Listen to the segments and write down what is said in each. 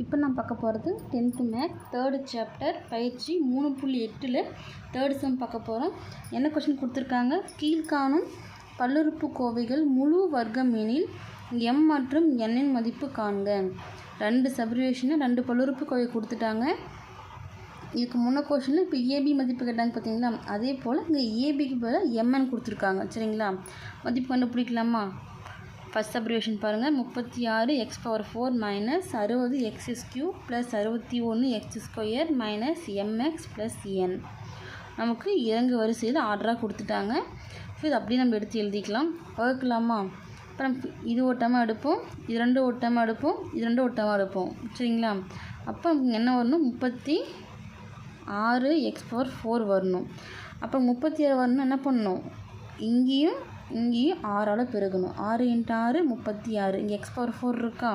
இப்போ நான் பார்க்க போகிறது டென்த்து மேக் தேர்டு சாப்டர் பயிற்சி மூணு புள்ளி எட்டில் தேர்டு சம் பார்க்க போகிறோம். என்ன கொஷின் கொடுத்துருக்காங்க? கீழ்காணும் பல்லுறுப்புக்கோவைகள் முழு வர்க்கம் எனில் எம் மற்றும் எண்ணின் மதிப்பு காண்க. ரெண்டு சப்ரிவேஷனை ரெண்டு பல்லுறுப்புக்கோவை கொடுத்துட்டாங்க. இதுக்கு முன்ன கொஷனில் இப்போ ஏபி மதிப்பு கேட்டாங்க பார்த்தீங்களா? அதே போல் இங்கே ஏபிக்கு பதிலாக எம்என் கொடுத்துருக்காங்க. சரிங்களா? மதிப்பு கண்டுபிடிக்கலாமா? ஃபஸ்ட் அப்ரிவேஷன் பாருங்கள் முப்பத்தி ஆறு எக்ஸ் பவர் ஃபோர் மைனஸ் அறுபது எக்ஸ் இஸ் கியூ ப்ளஸ் அறுபத்தி ஒன்று x square minus m x plus n நமக்கு இறங்கு வரிசையில் ஆர்டராக கொடுத்துட்டாங்க. ஸோ இது அப்படியே நம்ம எடுத்து எழுதிக்கலாம். வகுக்கலாமா? அப்புறம் இது ஓட்டமாக எடுப்போம் இது ரெண்டு ஓட்டமாக எடுப்போம் இது ரெண்டு ஓட்டமாக எடுப்போம். சரிங்களா? அப்போ என்ன வரணும்? முப்பத்தி ஆறு எக்ஸ் பவர் ஃபோர் வரணும். அப்போ முப்பத்தி ஆறு வரணும் என்ன பண்ணணும்? இங்கேயும் இங்கேயும் ஆறால் பெருகணும். ஆறு இன்ட்டு ஆறு முப்பத்தி ஆறு. இங்கே எக்ஸ் பவர் ஃபோர் இருக்கா?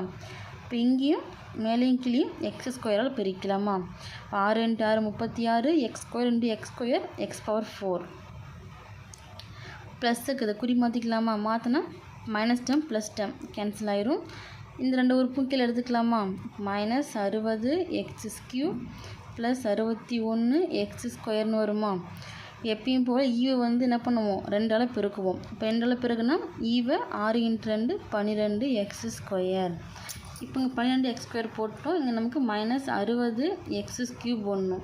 இப்போ இங்கேயும் மேலேயும் கிளியும் எக்ஸ் ஸ்கொயரால் பெருக்கலாமா? ஆறு இன்ட்டு ஆறு முப்பத்தி ஆறு x square into x square x power four plus இருக்குது குறி மாற்றிக்கலாமா மாற்றினா minus term plus term cancel ஆயிரும். இந்த ரெண்டு உறுப்பும் கீழே எடுத்துக்கலாமா? மைனஸ் அறுபது எக்ஸ் கியூ ப்ளஸ் அறுபத்தி ஒன்று எக்ஸ் ஸ்கொயர்னு வருமா? எப்பயும் போல் ஈவை வந்து என்ன பண்ணுவோம்? ரெண்டால் பெருக்குவோம். இப்போ ரெண்டால் பெருக்குன்னா ஈவை ஆறு இன்ட்டு ரெண்டு பன்னிரெண்டு எக்ஸ் ஸ்கொயர் இப்போ இங்கே பன்னிரெண்டு எக்ஸ் ஸ்கொயர் போட்டோம். இங்கே நமக்கு மைனஸ் அறுபது எக்ஸ் கியூப் ஒன்று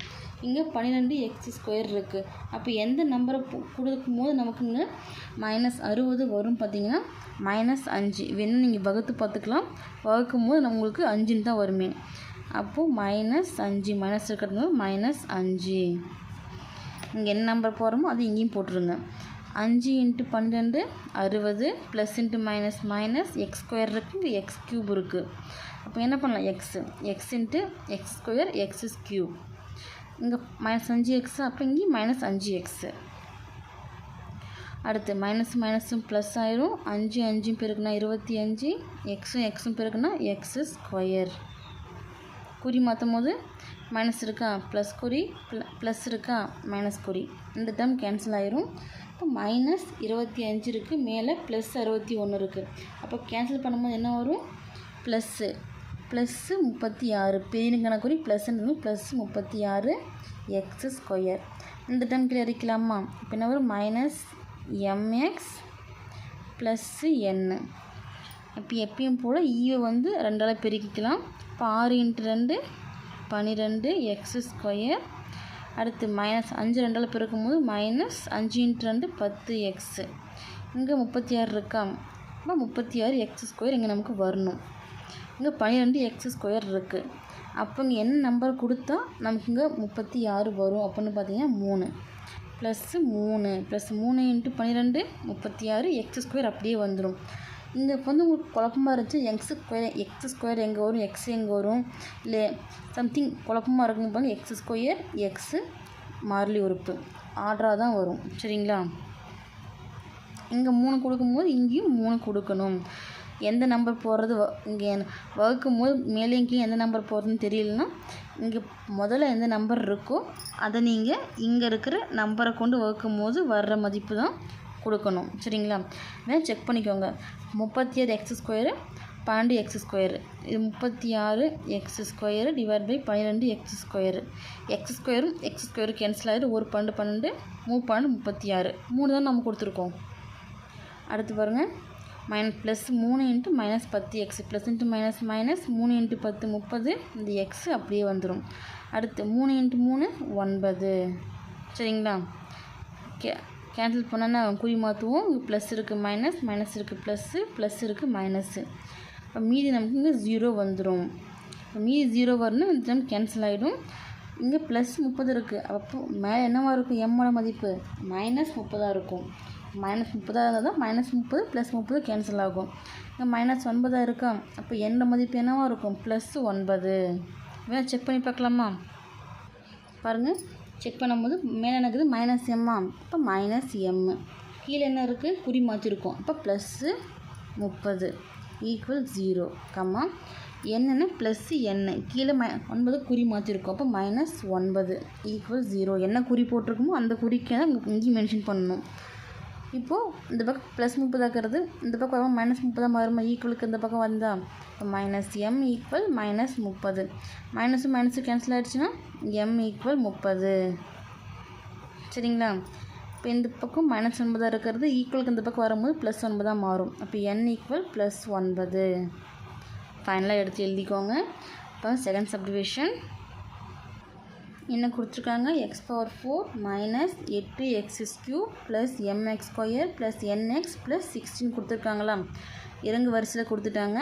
இங்கே பன்னிரெண்டு எக்ஸ் ஸ்கொயர் இருக்குது அப்போ எந்த நம்பரை கொடுக்கும் போது நமக்கு இங்கே மைனஸ் அறுபது வரும் பார்த்தீங்கன்னா மைனஸ் அஞ்சு. வேணும் நீங்கள் வகுத்து பார்த்துக்கலாம் வகுக்கும் போது நம்மளுக்கு அஞ்சுன்னு தான் வருமே. அப்போது மைனஸ் அஞ்சு. மைனஸ் இருக்கிறது மைனஸ் அஞ்சு. இங்கே என்ன நம்பர் போகிறோமோ அது இங்கேயும் போட்டுருங்க. அஞ்சு இன்ட்டு பன்னெண்டு அறுபது plus into minus minus x square இருக்குது எக்ஸ் க்யூப் இருக்குது அப்போ என்ன பண்ணலாம்? X x into x square x is cube இங்கே மைனஸ் அஞ்சு எக்ஸு அப்போ இங்கேயும் மைனஸ் அஞ்சு எக்ஸு அடுத்து மைனஸ் மைனஸும் ப்ளஸ் ஆயிரும். அஞ்சு அஞ்சும் பெருக்குனா இருபத்தி அஞ்சு எக்ஸும் எக்ஸும் பெருக்குனா எக்ஸு ஸ்கொயர் குறி மாற்றும் போது மைனஸ் இருக்கா? ப்ளஸ் குறி ப்ளஸ் இருக்கா? மைனஸ் குறி. இந்த டேர்ம் கேன்சல் ஆயிரும். இப்போ மைனஸ் இருபத்தி அஞ்சு இருக்குது மேலே ப்ளஸ் அறுபத்தி ஒன்று இருக்குது அப்போ கேன்சல் பண்ணும்போது என்ன வரும்? ப்ளஸ்ஸு ப்ளஸ்ஸு முப்பத்தி ஆறு. பெரியனுக்கான குறி ப்ளஸ்ன்றது ப்ளஸ் முப்பத்தி ஆறு எக்ஸ் ஸ்கொயர் இந்த டேர்ம் கீழே அடிக்கலாமா? இப்போ என்ன வரும்? மைனஸ் எம்எக்ஸ் ப்ளஸ்ஸு என்னு இப்போ எப்பயும் போல் ஈவை e வந்து ரெண்டால் பெருக்கிக்கலாம். இப்போ ஆறு இன்ட்டு ரெண்டு பன்னிரெண்டு எக்ஸ் ஸ்கொயர். அடுத்து மைனஸ் அஞ்சு ரெண்டால் பிறக்கும்போது போது மைனஸ் அஞ்சு இன்ட்டு ரெண்டு பத்து எக்ஸு. இங்கே முப்பத்தி ஆறு இருக்கா? அப்போ முப்பத்தி ஆறு எக்ஸ் ஸ்கொயர் இங்கே நமக்கு வரணும். இங்கே பன்னிரெண்டு எக்ஸ் ஸ்கொயர் இருக்குது அப்போ இங்கே என்ன நம்பர் கொடுத்தா நமக்கு இங்கே முப்பத்தி ஆறு வரும். அப்படின்னு பார்த்தீங்கன்னா மூணு. ப்ளஸ்ஸு மூணு. ப்ளஸ் மூணு இன்ட்டு பன்னிரெண்டு முப்பத்தி ஆறு எக்ஸ் ஸ்கொயர் அப்படியே வந்துடும். இங்கே இப்போ வந்து உங்களுக்கு குழப்பமாக இருந்துச்சு. எக்ஸ் ஸ்கொயர் எக்ஸ் ஸ்கொயர் எங்கே வரும் எக்ஸ் எங்கே வரும்? இல்லை சம்திங் குழப்பமாக இருக்கும் பாருங்க. எக்ஸ் ஸ்கொயர் எக்ஸு மாறிலி உறுப்பு. ஆர்டராக தான் வரும். சரிங்களா? இங்கே மூணு கொடுக்கும்போது இங்கேயும் மூணு கொடுக்கணும். எந்த நம்பர் போடுறது இங்கே வகுக்கும் போது மேலேயும் கீழே எந்த நம்பர் போடுறதுன்னு தெரியலனா இங்கே முதல்ல எந்த நம்பர் இருக்கோ அதை நீங்கள் இங்கே இருக்கிற நம்பரை கொண்டு வகுக்கும் போது வர்ற மதிப்பு தான் கொடுக்கணும். சரிங்களா? வேணால் செக் பண்ணிக்கோங்க. முப்பத்தி ஆறு எக்ஸ் ஸ்கொயரு பன்னெண்டு எக்ஸ் ஸ்கொயரு இது முப்பத்தி ஆறு எக்ஸ் ஸ்கொயரு டிவைட் பை பன்னிரெண்டு எக்ஸ் ஸ்கொயரு எக்ஸ் ஸ்கொயரும் எக்ஸ் ஸ்கொயரு கேன்சல் ஆகிடும் ஒரு பன்னெண்டு பன்னெண்டு மூணு பன்னெண்டு முப்பத்தி ஆறு. மூணு தான் நம்ம கொடுத்துருக்கோம். அடுத்து பாருங்கள் மைனஸ் ப்ளஸ் மூணு இன்ட்டு மைனஸ் பத்து x plus into minus minus மூணு இன்ட்டு பத்து முப்பது. இந்த எக்ஸ் அப்படியே வந்துடும் அடுத்து மூணு இன்ட்டு மூணு ஒன்பது. சரிங்களா? கே கேன்சல் பண்ணோன்னா குறி மாற்றுவோம் ப்ளஸ் இருக்குது மைனஸ் மைனஸ் இருக்குது ப்ளஸ்ஸு ப்ளஸ் இருக்குது மைனஸ்ஸு இப்போ மீதி நமக்கு இங்கே ஜீரோ வந்துடும் இப்போ மீதி ஜீரோ வரணும் இந்த டைம் கேன்சல் ஆகிடும் இங்கே ப்ளஸ் முப்பது இருக்குது அப்போ மேலே என்னவாக இருக்கும்? எம்மோட மதிப்பு. மைனஸ் முப்பதாக இருக்கும். மைனஸ் முப்பதாக இருந்தால் தான் மைனஸ் முப்பது ப்ளஸ் முப்பது கேன்சல் ஆகும். இங்கே மைனஸ் ஒன்பதாக இருக்கா? அப்போ என்னோட மதிப்பு என்னவாக இருக்கும்? ப்ளஸ் ஒன்பது. வேணால் செக் பண்ணி பார்க்கலாமா? பாருங்கள் செக் பண்ணும்போது மேலே என்னக்குது? மைனஸ் எம்மா இப்போ மைனஸ் எம்மு கீழே என்ன இருக்குது குறி மாற்றிருக்கோம். அப்போ ப்ளஸ்ஸு முப்பது ஈக்குவல் ஜீரோ கம்மா என்னென்ன ப்ளஸ்ஸு என்ன கீழே மை ஒன்பது குறி மாற்றிருக்கோம். அப்போ மைனஸ் ஒன்பது ஈக்குவல் ஜீரோ என்ன குறி போட்டிருக்குமோ அந்த குறிக்கு தான் இங்கேயும் மென்ஷன் பண்ணணும். இப்போது இந்த பக்கம் ப்ளஸ் முப்பதாக்கிறது இந்த பக்கம் வரும்போது மைனஸ் முப்பதாக மாறுமா ஈக்குவலுக்கு இந்த பக்கம் வந்தால் இப்போ மைனஸ் எம் ஈக்குவல் மைனஸ் முப்பது. மைனஸும் மைனஸும் கேன்சல் ஆகிடுச்சுன்னா எம் ஈக்குவல் முப்பது. சரிங்களா? இப்போ இந்த பக்கம் மைனஸ் ஒன்பதாக இருக்கிறது ஈக்குவலுக்கு இந்த பக்கம் வரும்போது ப்ளஸ் ஒன்பதாக மாறும். அப்போ என் ஈக்குவல் ப்ளஸ் ஒன்பது. ஃபைனலாக எடுத்து எழுதிக்கோங்க. இப்போ செகண்ட் சப்டிவிஷன் என்ன கொடுத்துருக்காங்க? எக்ஸ் பவர் ஃபோர் மைனஸ் எட்டு x cube plus m x square plus n x plus sixteen கொடுத்துருக்காங்களா இறங்கு வரிசையில் கொடுத்துட்டாங்க.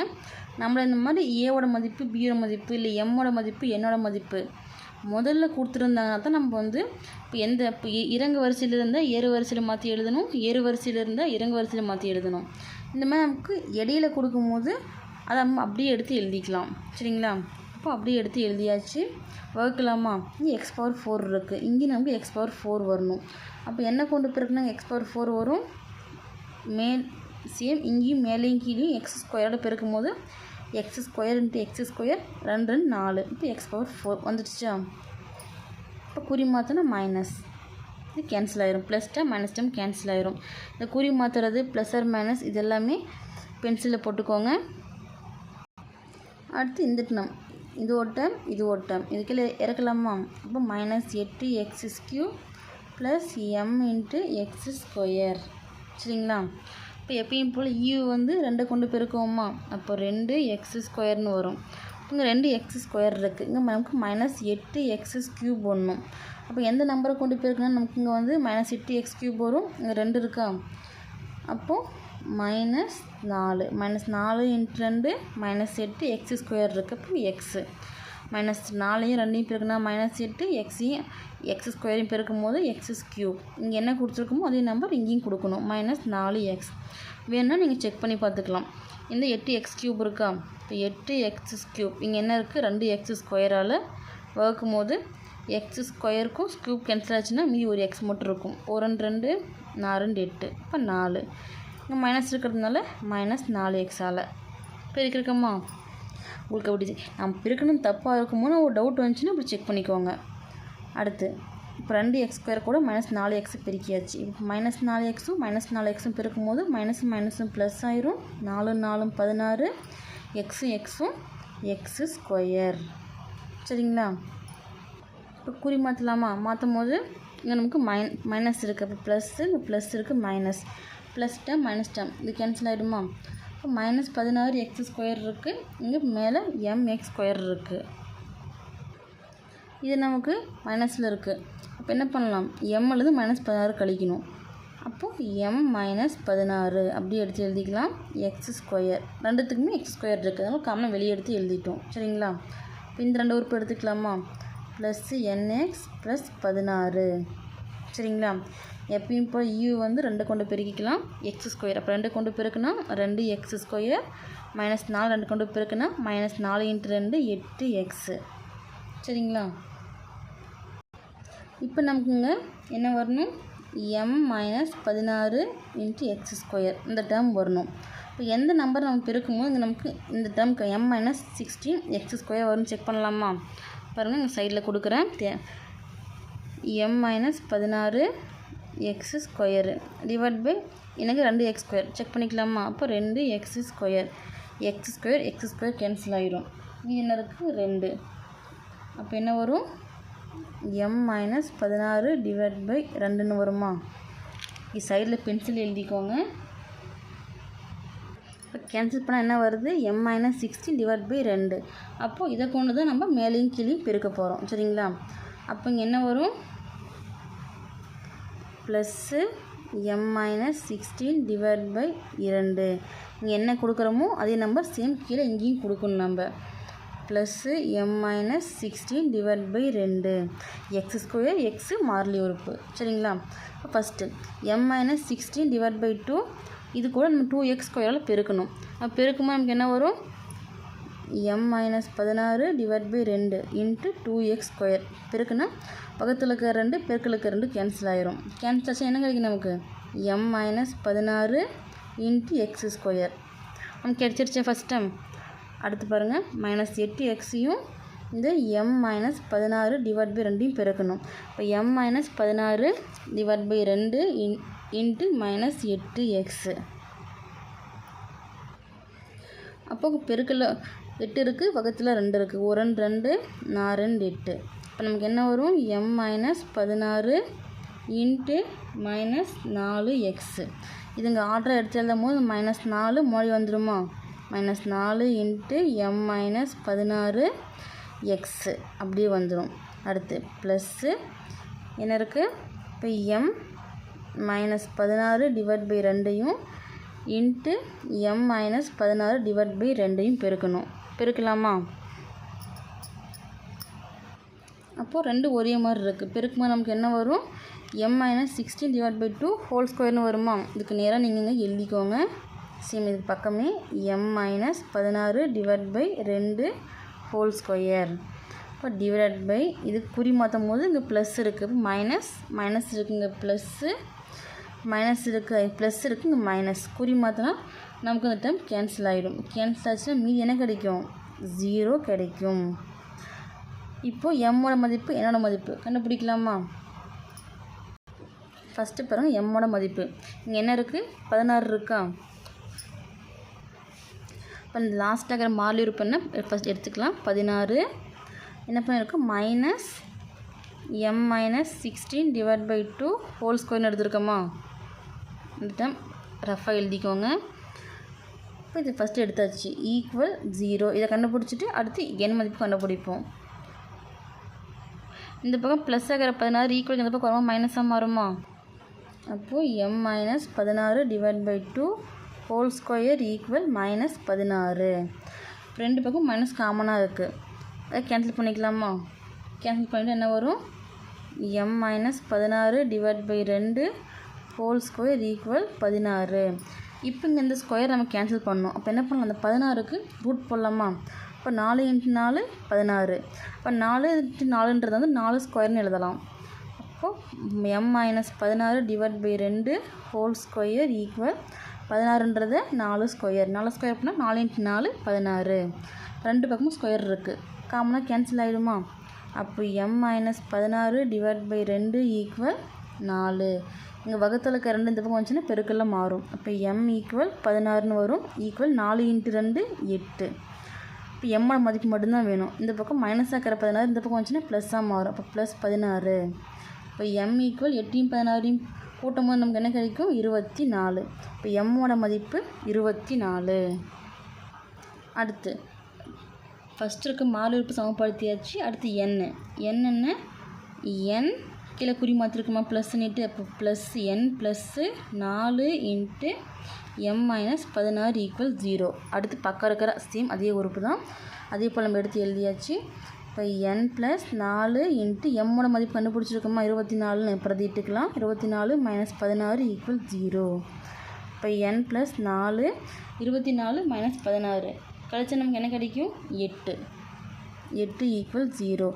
நம்மள இந்த மாதிரி ஏவோட மதிப்பு பியோட மதிப்பு இல்லை எம்மோட மதிப்பு என்னோட மதிப்பு முதல்ல கொடுத்துருந்தாங்கன்னா தான் நம்ம வந்து இப்போ எந்த இப்போ இ- இறங்கு வரிசையில் இருந்தால் ஏறு வரிசையில் மாற்றி எழுதணும் ஏறு வரிசையில் இருந்தால் இறங்கு வரிசையில் மாற்றி எழுதணும். இந்த மாதிரி நமக்கு இடையில கொடுக்கும்போது அதை நம்ம அப்படியே எடுத்து எழுதிக்கலாம். சரிங்களா? அப்போ அப்படியே எடுத்து எழுதியாச்சு. வகுக்கலாமா? இங்கே எக்ஸ் பவர் ஃபோர் இருக்குது இங்கே நமக்கு எக்ஸ் பவர் ஃபோர் வரணும். அப்போ என்ன கொண்டு பிறகுனா எக்ஸ் பவர் ஃபோர் வரும். மேல் சேம் இங்கேயும் மேலேயும் கீழேயும் எக்ஸ் ஸ்கொயரோட பெருக்கும் போது x square into x square ரெண்டு ரெண்டு நாலு. இப்போ எக்ஸ் பவர் ஃபோர் வந்துடுச்சா? இப்போ குறி மாற்றினா மைனஸ் இது கேன்சல் ஆயிரும். Plus term minus term cancel ஆயிரும். இந்த குறி மாற்றுறது ப்ளஸ் ஆர் மைனஸ் இது எல்லாமே பென்சிலில் போட்டுக்கோங்க. அடுத்து இந்த நம் இது ஒரு இது ஒரு டைம் இதுக்குள்ள இறக்கலாமா? அப்போ மைனஸ் எட்டு x skew plus m into x square சரிங்களா? இப்போ எப்பயும் போல் யூ வந்து ரெண்டை கொண்டு பெருக்குவோமா? அப்போ ரெண்டு எக்ஸ் ஸ்கொயர்னு வரும். இங்கே ரெண்டு எக்ஸ் ஸ்கொயர் இருக்குது இங்கே நமக்கு மைனஸ் எட்டு எக்ஸஸ் கியூப் ஒன்றும் அப்போ எந்த நம்பரை கொண்டு போயிருக்குன்னா நமக்கு இங்கே வந்து மைனஸ் எட்டு எக்ஸ் கியூப் வரும். இங்கே ரெண்டு இருக்கா? அப்போது மைனஸ் நாலு. மைனஸ் நாலு இன்ட்டு ரெண்டு மைனஸ் எட்டு எக்ஸ் ஸ்கொயர் இருக்கப்போ எக்ஸு மைனஸ் நாலையும் ரெண்டையும் பெருக்குனா மைனஸ் எட்டு எக்ஸையும் எக்ஸ் ஸ்கொயரையும் பெருக்கும் போது எக்ஸஸ் கியூப் இங்கே என்ன கொடுத்துருக்கோமோ அதே நம்பர் இங்கேயும் கொடுக்கணும். மைனஸ் நாலு எக்ஸ் வேணும்னா நீங்கள் செக் பண்ணி பார்த்துக்கலாம். இந்த எட்டு எக்ஸ் கியூப் இருக்கா? இப்போ எட்டு எக்ஸ் கியூப் இங்கே என்ன இருக்குது ரெண்டு எக்ஸ் ஸ்கொயரால் வகுக்கும் போது எக்ஸ் ஸ்கொயருக்கும் கியூப் கேன்சல் ஆச்சுன்னா மீதி ஒரு எக்ஸ் மட்டும் இருக்கும். ஒரு ரெண்டு ரெண்டு நான் ரெண்டு எட்டு. இப்போ நாலு. இங்கே மைனஸ் இருக்கிறதுனால மைனஸ் நாலு எக்ஸால் பெருக்கிருக்கோமா? உங்களுக்கு அப்படி நம்ம பிரிக்கணும் தப்பாக இருக்குமோன்னு ஒரு டவுட் வந்துச்சுன்னா அப்படி செக் பண்ணிக்கோங்க. அடுத்து இப்போ ரெண்டு எக்ஸ் ஸ்கொயர் கூட மைனஸ் நாலு எக்ஸ் பிரிக்கியாச்சு. இப்போ மைனஸ் நாலு எக்ஸும் மைனஸ் நாலு எக்ஸும் பெருக்கும் போது மைனஸும் மைனஸும் ப்ளஸ் ஆயிரும். நாலு நாலும் பதினாறு எக்ஸும் எக்ஸும் எக்ஸு ஸ்கொயர் சரிங்களா? இப்போ குறி மாற்றலாமா மாற்றும் போது இங்கே நமக்கு மைன் மைனஸ் இருக்குது இப்போ ப்ளஸ்ஸு ப்ளஸ் இருக்குது minus plus term minus term இது கேன்சல் ஆகிடுமா இப்போ மைனஸ் பதினாறு எக்ஸ் ஸ்கொயர் இருக்குது இங்கே மேலே எம் எக்ஸ் ஸ்கொயர் இருக்குது இது நமக்கு மைனஸில் இருக்குது அப்போ என்ன பண்ணலாம்? எம்லேருந்து மைனஸ் பதினாறு கழிக்கணும். அப்போது எம் மைனஸ் பதினாறு. அப்படி எடுத்து எழுதிக்கலாம். எக்ஸ் ஸ்கொயர் ரெண்டுத்துக்குமே எக்ஸ் ஸ்கொயர் இருக்குது அதனால் காமனாக வெளியே எடுத்து எழுதிட்டோம். சரிங்களா? இப்போ இந்த ரெண்டு உறுப்பு எடுத்துக்கலாமா? ப்ளஸ்ஸு என்எக்ஸ் ப்ளஸ் பதினாறு. சரிங்களா? எப்பயும் இப்போ யூ வந்து ரெண்டு கொண்டு பெருக்கிக்கலாம் எக்ஸ் ஸ்கொயர் அப்போ ரெண்டு கொண்டு பெருக்குன்னா ரெண்டு எக்ஸ் ஸ்கொயர் மைனஸ் நாலு ரெண்டு கொண்டு பெருக்குன்னா மைனஸ் நாலு இன்ட்டு ரெண்டு எட்டு எக்ஸு சரிங்களா? இப்போ நமக்குங்க என்ன வரணும்? எம் மைனஸ் பதினாறு இன்ட்டு எக்ஸ் ஸ்கொயர் இந்த டேர்ம் வரணும். இப்போ எந்த நம்பர் நம்ம பெருக்குமோ இங்கே நமக்கு இந்த டேர்முக்கு m minus sixteen x square வரும்னு செக் பண்ணலாமா? பாருங்கள் இங்கே சைடில் கொடுக்குறேன். எம் மைனஸ் பதினாறு எக்ஸ் ஸ்கொயரு டிவைட் பை எனக்கு ரெண்டு எக்ஸ் ஸ்கொயர் செக் பண்ணிக்கலாமா? அப்போ ரெண்டு x square x square x square cancel ஆகிரும் இது என்ன இருக்குது ரெண்டு. அப்போ என்ன வரும்? எம் மைனஸ் பதினாறு டிவைட் பை ரெண்டுன்னு வருமா? இது சைடில் பென்சில் எழுதிக்கோங்க. இப்போ கேன்சல் பண்ணால் என்ன வருது? M minus sixteen divide by ரெண்டு. அப்போது இதை கொண்டு தான் நம்ம மேலேயும் கீழேயும் பெருக்க போகிறோம் சரிங்களா? அப்போ இங்கே என்ன வரும்? Plus M minus sixteen divide by இரண்டு. இங்கே என்ன கொடுக்குறோமோ அதே நம்பர் சேம் கீழே இங்கேயும் கொடுக்கணும் நம்ம. Plus M minus sixteen divide by ரெண்டு எக்ஸ் ஸ்கொயர் எக்ஸு மார்லி உறுப்பு. சரிங்களா? First M minus sixteen divide by two இது கூட நம்ம டூ எக்ஸ் ஸ்கொயரால் பெருக்கணும். அப்போ பெருக்கும்போது நமக்கு என்ன வரும்? எம் மைனஸ் பதினாறு டிவைட் பை ரெண்டு இன்ட்டு டூ எக்ஸ் ஸ்கொயர் பெருக்குன்னா பக்கத்தில் இருக்க ரெண்டு பெருக்கில் இருக்க ரெண்டு கேன்சல் ஆயிரும். கேன்சல் ஆச்சு என்ன கிடைக்கும் நமக்கு? எம் மைனஸ் பதினாறு இன்ட்டு எக்ஸ் ஸ்கொயர் நமக்கு கிடச்சிருச்சு ஃபஸ்ட் டைம் அடுத்து பாருங்கள் மைனஸ் எட்டு எக்ஸையும் இந்த எம் மைனஸ் பதினாறு டிவைட் பை ரெண்டையும் பெருக்கணும் இப்போ எம் மைனஸ் பதினாறு டிவைட் பை ரெண்டு இன் இன்ட்டு மைனஸ் எட்டு எக்ஸு அப்போ பெருக்கில் எட்டு இருக்குது பக்கத்தில் ரெண்டு இருக்குது ஒரு ரெண்டு ரெண்டு நான் ரெண்டு எட்டு. இப்போ நமக்கு என்ன வரும்? எம் மைனஸ் பதினாறு இன்ட்டு மைனஸ் நாலு எக்ஸு இதுங்க ஆர்டரை எடுத்து எழுதும் போது மைனஸ் நாலு மொழி வந்துடுமா மைனஸ் நாலு இன்ட்டு எம் மைனஸ் பதினாறு எக்ஸு அப்படியே வந்துடும் அடுத்து ப்ளஸ்ஸு என்ன இருக்குது இப்போ எம் மைனஸ் பதினாறு டிவைட் பை ரெண்டையும் இன்ட்டு எம் மைனஸ் பதினாறு டிவைட் பை ரெண்டையும் பெருக்கணும். பெருக்கலாமா? அப்போது ரெண்டு ஒரே மாதிரி இருக்குது பெருக்கும்போது நமக்கு என்ன வரும்? M minus sixteen divide by two whole ஸ்கொயர்னு வருமா? இதுக்கு நேராக நீங்கள் எழுதிக்கோங்க. சேம் இது பக்கமே. எம் மைனஸ் பதினாறு டிவைட் பை ரெண்டு ஹோல் ஸ்கொயர் இப்போ டிவைட் பை இது குறி மாற்றும் போது இங்கே ப்ளஸ் இருக்குது மைனஸ் மைனஸ் இருக்குது ப்ளஸ்ஸு மைனஸ் இருக்குது ப்ளஸ் இருக்குது இங்கே மைனஸ் குறி மாற்றினா நமக்கு அந்த டைம் கேன்சல் ஆகிடும் கேன்சல் ஆச்சுன்னா மீதி என்ன கிடைக்கும்? ஜீரோ கிடைக்கும். இப்போது எம்மோட மதிப்பு என்னோட மதிப்பு. கண்டுபிடிக்கலாமா? ஃபஸ்ட்டு பாருங்கள் எம்மோட மதிப்பு. இங்கே என்ன இருக்குது பதினாறு இருக்கா? இப்போ இந்த லாஸ்ட்டாக இருக்கிற மாறி உறுப்பு ஃபஸ்ட் எடுத்துக்கலாம். பதினாறு. என்ன பண்ணியிருக்கோம் minus M minus sixteen divide by two whole ஸ்கொயர்னு எடுத்துருக்கோமா? இந்த டைம் ரஃபாக எழுதிக்கோங்க. இப்போ இது ஃபஸ்ட்டு எடுத்தாச்சு. ஈக்குவல் ஜீரோ இதை கண்டுபிடிச்சிட்டு அடுத்து என் மதிப்பு கண்டுபிடிப்போம். இந்த பக்கம் ப்ளஸ் ஆகிற பதினாறு ஈக்குவல் இந்த பக்கம் வருமா மைனஸாக மாறுமா? அப்போது எம் மைனஸ் பதினாறு divide by two whole square equal minus பதினாறு. ரெண்டு பக்கம் மைனஸ் காமனாக இருக்குது அதை கேன்சல் பண்ணிக்கலாமா? கேன்சல் பண்ணிவிட்டு என்ன வரும்? எம் மைனஸ் பதினாறு டிவைட் பை ரெண்டு ஹோல் ஸ்கொயர் ஈக்குவல் பதினாறு. இப்போ இங்கே இந்த ஸ்கொயர் நம்ம கேன்சல் பண்ணோம். அப்போ என்ன பண்ணலாம்? அந்த பதினாறுக்கு ரூட் போடலாமா? இப்போ நாலு இன்ட்டு நாலு பதினாறு. இப்போ நாலு இன்ட்டு நாலுன்றது வந்து நாலு ஸ்கொயர்னு எழுதலாம். அப்போது எம் மைனஸ் பதினாறு டிவைட் பை ரெண்டு ஹோல் ஸ்கொயர் ஈக்குவல் பதினாறுன்றது நாலு ஸ்கொயர் நாலு ஸ்கொயர் அப்படின்னா நாலு இன்ட்டு நாலு பதினாறு. ரெண்டு பக்கமும் ஸ்கொயர் இருக்குது காமனாக கேன்சல் ஆகிடுமா அப்போ எம் மைனஸ் பதினாறு டிவைட் பை ரெண்டு ஈக்குவல் நாலு. இங்கே வகுத்தில் ரெண்டு இந்த பக்கம் வந்துச்சுன்னா பெருக்கெல்லாம் மாறும். அப்போ எம் ஈக்குவல் பதினாறுன்னு வரும். ஈக்குவல் நாலு இன்ட்டு ரெண்டு எட்டு. இப்போ எம்மோட மதிப்பு மட்டும்தான் வேணும். இந்த பக்கம் மைனஸாக இருக்கிற பதினாறு இந்த பக்கம் வந்துச்சுன்னா ப்ளஸ்ஸாக மாறும். அப்போ ப்ளஸ் பதினாறு. இப்போ எம் ஈக்குவல் எட்டையும் பதினாறையும் கூட்டும் போது நமக்கு என்ன கிடைக்கும்? இருபத்தி நாலு இப்போ எம்மோட மதிப்பு இருபத்தி நாலு அடுத்து. ஃபஸ்ட்டு இருக்க மாறு உறுப்பு சமப்படுத்தியாச்சு. அடுத்து என் என்னென்ன என் கீழே குறி மாற்றிருக்குமா ப்ளஸ்ன்னுட்டு அப்போ ப்ளஸ் என் ப்ளஸ்ஸு நாலு இன்ட்டு எம் மைனஸ் பதினாறு ஈக்குவல் ஜீரோ அடுத்து பக்கம் இருக்கிற சேம் அதே உறுப்பு தான். அதே போல் நம்ம எடுத்து எழுதியாச்சு. இப்போ என் ப்ளஸ் நாலு இன்ட்டு எம்மோட மதிப்பு கண்டுபிடிச்சிருக்கோமா? இருபத்தி நாலுன்னு பிரதிட்டுக்கலாம் இருபத்தி நாலு மைனஸ் பதினாறு ஈக்குவல் ஜீரோ இப்போ என் ப்ளஸ் நாலு இருபத்தி நாலு மைனஸ் பதினாறு. கழிச்சா நமக்கு என்ன கிடைக்கும்? எட்டு. எட்டு ஈக்குவல் ஜீரோ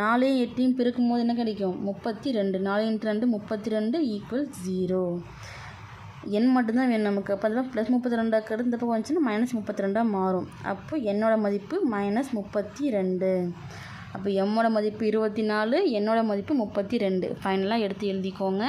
நாலு எட்டையும் பெருக்கும் போது என்ன கிடைக்கும்? முப்பத்தி ரெண்டு நாலு இன்ட்டு ரெண்டு முப்பத்தி ரெண்டு ஈக்குவல் ஜீரோ எண் மட்டும்தான் வேணும் நமக்கு. அப்போ அதெல்லாம் ப்ளஸ் முப்பத்தி ரெண்டாக இந்த பக்கம் வந்துச்சுன்னா மைனஸ் முப்பத்தி ரெண்டாக மாறும். அப்போ என்னோட மதிப்பு மைனஸ் முப்பத்தி ரெண்டு அப்போ எம்மோட மதிப்பு இருபத்தி நாலு என்னோட மதிப்பு முப்பத்தி ரெண்டு ஃபைனலாக எடுத்து எழுதிக்கோங்க.